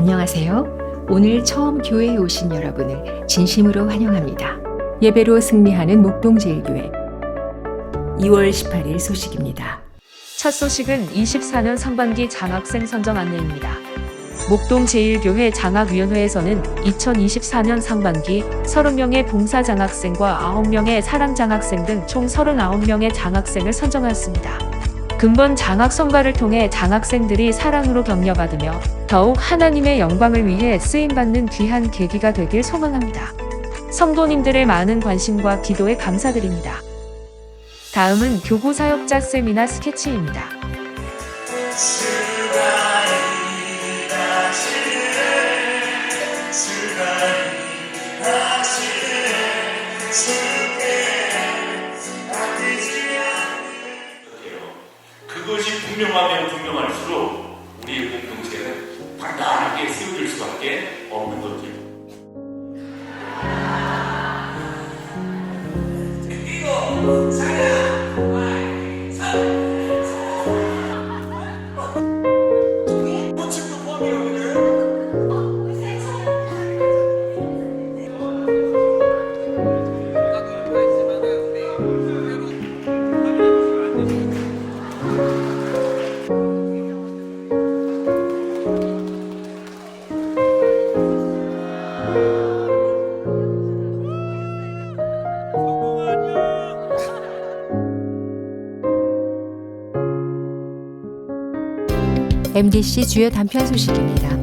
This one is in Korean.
안녕하세요. 오늘 처음 교회에 오신 여러분을 진심으로 환영합니다. 예배로 승리하는 목동제일교회 2월 18일 소식입니다. 첫 소식은 24년 상반기 장학생 선정 안내입니다. 목동 제1교회 장학위원회에서는 2024년 상반기 30명의 봉사 장학생과 9명의 사랑 장학생 등 총 39명의 장학생을 선정하였습니다. 근본 장학 성과를 통해 장학생들이 사랑으로 격려받으며 더욱 하나님의 영광을 위해 쓰임받는 귀한 계기가 되길 소망합니다. 성도님들의 많은 관심과 기도에 감사드립니다. 다음은 교구 사역자 세미나 스케치입니다. 그것이 분명하면 분명할수록 우리 공동체는 단단하게 세워질 수밖에 없는 것들. MDC 주요 단편 소식입니다.